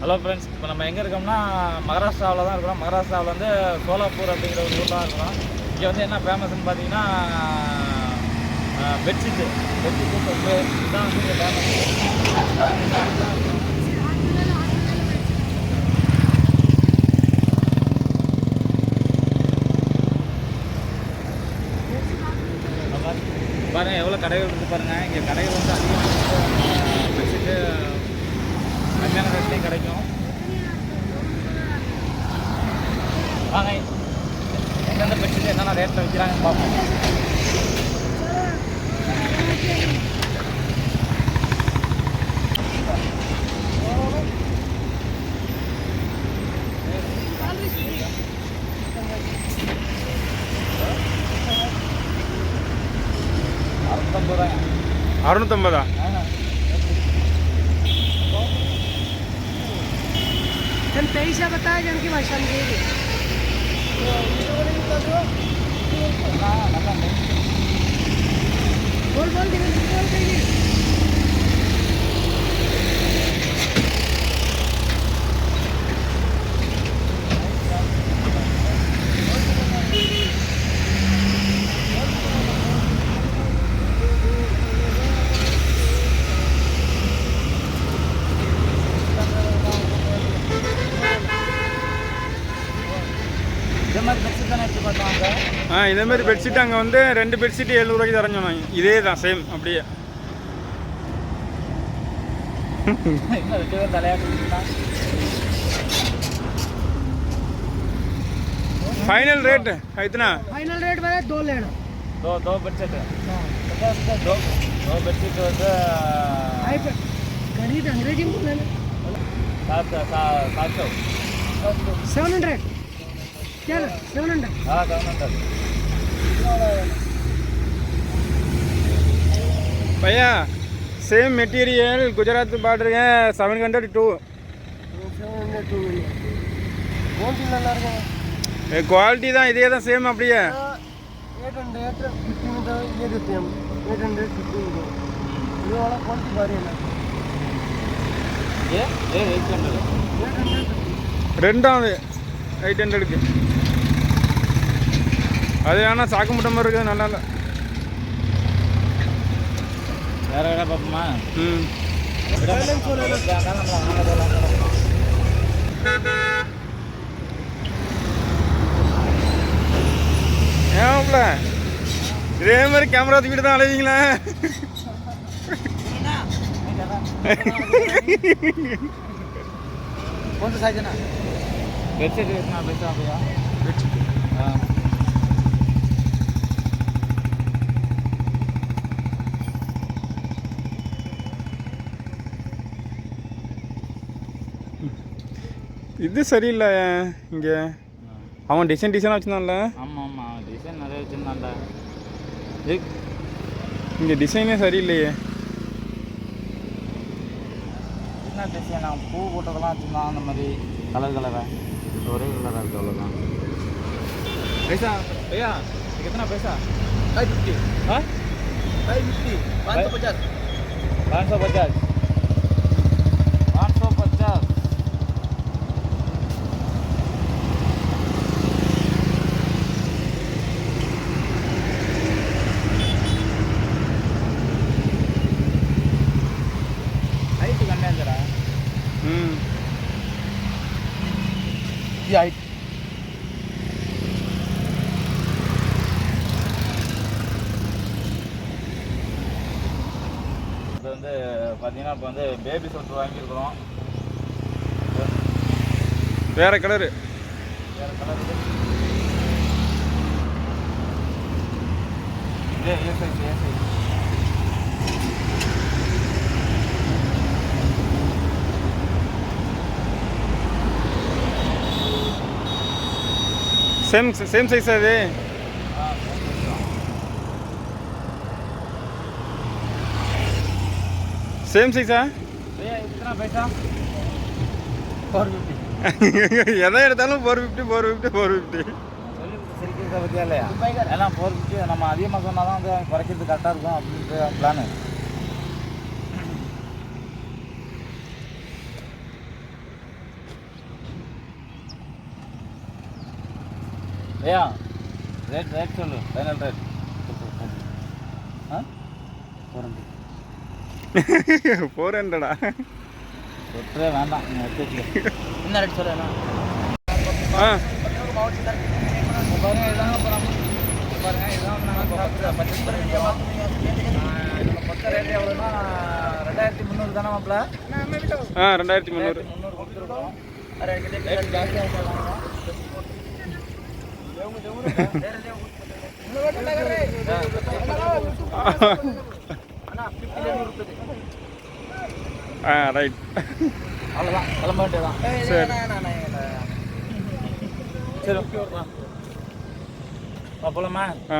Hello friends இப்போ நம்ம எங்கே இருக்கோம்னா மகாராஷ்டிராவில் தான் இருக்கிறோம். மகாராஷ்டிராவில் வந்து சோலாப்பூர் அப்படிங்கிற ஒரு ஊர் தான் இருக்கிறோம். இங்கே வந்து என்ன ஃபேமஸ்ன்னு பார்த்தீங்கன்னா பெட்ஷீட்டு. பெட்ஷீட்டு இதுதான் வந்து இங்கே ஃபேமஸ் பாருங்கள் எவ்வளோ கடைகள் இருக்குது பாருங்கள் இங்கே கடைகள் வந்து அதிகமாக பெட்ஷீட்டு கம்மியான ரேட்லேயும் கிடைக்கும். வாங்க. எந்தெந்த பெட்ஷீட் என்னென்ன ரேட்டில் விற்கிறாங்கன்னு பார்ப்போம். அறுநூத்தம்பதா जन पैसा बताया जन की भाषा में दे बोल बोल दे ஆ இதே மாதிரி பெட்ஷீட் அங்கே வந்து ரெண்டு பெட்ஷீட் எழுநூறுவாய்க்கு தரேன் சொன்னாங்க இதே தான் சேம் அப்படியே இன்னும் ரெண்டு பேர் தலையாட்டுனா ஃபைனல் ரேட்டு இத்தனா फाइनल रेट मेरा दो लेना दो दो बेडशीट दो दो बेडशीट வந்து आई पे गणित अंग्रेजी में बोलना सात सा- सात सौ सेवन हंड्रेड क्या ना सेवन हंड्रेड हाँ सेवन हंड्रेड பையா same material Gujarat பார்டருங்க seven hundred two seven hundred two कौन सी लगा रहा குவாலிட்டி தான் இதே தான் சேம் அப்படியே एट हंड्रेड फिफ्टी में तो ये देते हैं हम एट हंड्रेड फिफ्टी में दो ये वाला कौन सी बारी है ना ये ये एट हंड्रेड एट हंड्रेड ரெண்டாம் அது எயிட் ஹண்ட்ரடுக்கு அது ஆனால் சாக்கு முட்டை மாதிரி இருக்குது நல்லா இல்லை. வேற வேற பார்ப்போமா? ம். இதே மாதிரி கேமரா தூக்கிட்டு தான் அலைவீங்களே? கொஞ்சம் சாய்ச்சனா. பெட்ஷீட் வேணுமா பெட்ஷீட் இது சரியில்லை இங்கே. அவன் டிசைன் டிசைனாக வச்சுருந்தான்ல. ஆமாம் ஆமாம் டிசைன் நிறைய வச்சுருந்தான்ல. இங்கே டிசைனே சரியில்லையே. என்ன டிசைன் அவன் பூ போட்டதெல்லாம் வச்சுருந்தான் அந்த மாதிரி கலர் கலராக ஒரே கலராக இருக்குது அவ்வளோதான் பைசா ஐயா எத்தனை பைசா? ஃபைவ் ஃபிஃப்டி ஆ? ஃபைவ் ஃபிஃப்டி பாஞ்சு பஜார் பாஞ்சு பஜார் இது ஹைட் இப்போ வந்து பார்த்தீங்கன்னா இப்போ வந்து பேபி சொட்டு வாங்கியிருக்கிறோம். வேற கலரு வேறு கலர் இது. ஏ சைஸ் சேம் சேம் சைஸ் அது ஆ சேம் சைஸா भैया इतना पैसा फोर फिफ्टी எதை எடுத்தாலும் four fifty four fifty four fifty சிரிக்கிறத பற்றியா இல்லையா ஏன்னா ஃபோர் ஃபிஃப்டி நம்ம அதிகமாக சொன்னால் தான் வந்து குறைக்கிறது கரெக்டாக இருக்கும் அப்படின்ட்டு பிளானு ஐயா ரேட் ரேட் சொல்லு. ஃபைனல் ரேட் ஆ? போகிறேன் ஃபோர் ஹண்ட்ரடா ஒற்றே வேண்டாம் நீ எடுத்து வச்சுக்க என்ன ரேட் சொல்லுண்ணா ஆ. ரெண்டாயிரத்தி முந்நூறு தானே மாப்பிள்ள? ஆ ரெண்டாயிரத்தி முந்நூறு. முந்நூறு கொடுத்துருக்கோம். ஆ ரைட் அவ்வளோதான் கிளம்ப வேண்டியதான் சரி சரி போகலாமா ஆ.